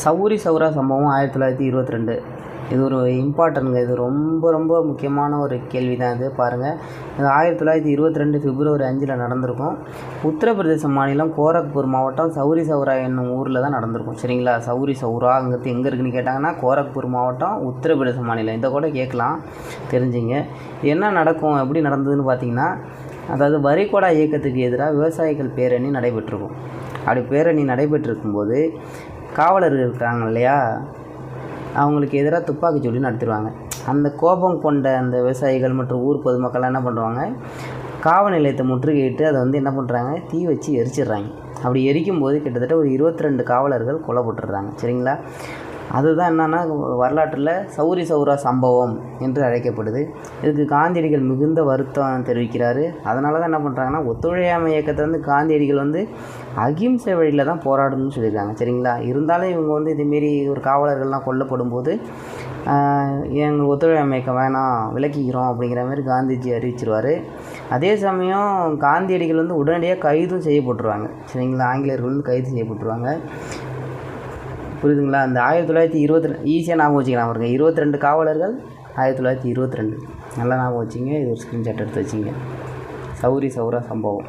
சௌரி சௌரா சம்பவம் ஆயிரத்தி தொள்ளாயிரத்தி இருபத்தி ரெண்டு இது ஒரு இம்பார்ட்டன்ங்க இது ரொம்ப ரொம்ப முக்கியமான ஒரு கேள்வி தான் இது. பாருங்கள் இது ஆயிரத்தி தொள்ளாயிரத்தி இருபத்தி ரெண்டு பிப்ரவரி அஞ்சில் நடந்திருக்கும். உத்தரப்பிரதேச மாநிலம் கோரக்பூர் மாவட்டம் சௌரி சௌரா என்னும் ஊரில் தான் நடந்திருக்கும். சரிங்களா? சௌரி சௌராங்கிறது எங்கே இருக்குன்னு கேட்டாங்கன்னா கோரக்பூர் மாவட்டம் உத்தரப்பிரதேச மாநிலம். இதை கூட கேட்கலாம். தெரிஞ்சுங்க. என்ன நடக்கும்? எப்படி நடந்ததுன்னு பார்த்தீங்கன்னா அதாவது வரிகொடா இயக்கத்துக்கு எதிராக விவசாயிகள் பேரணி நடைபெற்றிருக்கும். அப்படி பேரணி நடைபெற்றிருக்கும்போது காவலர்கள் இருக்கிறாங்க இல்லையா? அவங்களுக்கு எதிராக துப்பாக்கி சூடு நடத்திடுவாங்க. அந்த கோபம் கொண்ட அந்த விவசாயிகள் மற்றும் ஊர் பொதுமக்கள்லாம் என்ன பண்ணுவாங்க? காவல் நிலையத்தை முற்றுகையிட்டு அதை வந்து என்ன பண்ணுறாங்க தீ வச்சு எரிச்சிடுறாங்க. அப்படி எரிக்கும் போது கிட்டத்தட்ட ஒரு இருபத்தி ரெண்டு காவலர்கள் கொல்லப்பட்டுடுறாங்க சரிங்களா? அதுதான் என்னென்னா வரலாற்றில் சௌரி சௌரா சம்பவம் என்று அழைக்கப்படுது. இதுக்கு காந்தியடிகள் மிகுந்த வருத்தம் தெரிவிக்கிறாரு. அதனால தான் என்ன பண்ணுறாங்கன்னா ஒத்துழையாமை இயக்கத்தை வந்து காந்தியடிகள் வந்து அகிம்சை வழியில் தான் போராடணும்னு சொல்லியிருக்காங்க. சரிங்களா? இருந்தாலும் இவங்க வந்து இதுமாரி ஒரு காவலர்கள்லாம் கொல்லப்படும் போது எங்கள் ஒத்துழையாமை இயக்கம் வேணாம் விலக்கிக்கிறோம் அப்படிங்கிற மாதிரி காந்திஜி அறிவிச்சிருவார். அதே சமயம் காந்தியடிகள் வந்து உடனடியாக கைதும் செய்யப்பட்டுருவாங்க. சரிங்களா? ஆங்கிலேயர்கள் வந்து கைது செய்யப்பட்டுருவாங்க. புரியுதுங்களா? அந்த ஆயிரத்தி தொள்ளாயிரத்தி இருபத்தி ரெண்டு ஈஸியாக ஞாபகம் வச்சுக்கலாம் பாருங்க. இருபத்தி ரெண்டு காவலர்கள் ஆயிரத்தி தொள்ளாயிரத்தி இருபத்தி ரெண்டு. நல்லா ஞாபகம் வச்சுங்க. இது ஒரு ஸ்க்ரீன்ஷாட் எடுத்து வச்சுங்க. சௌரி சௌரா சம்பவம்.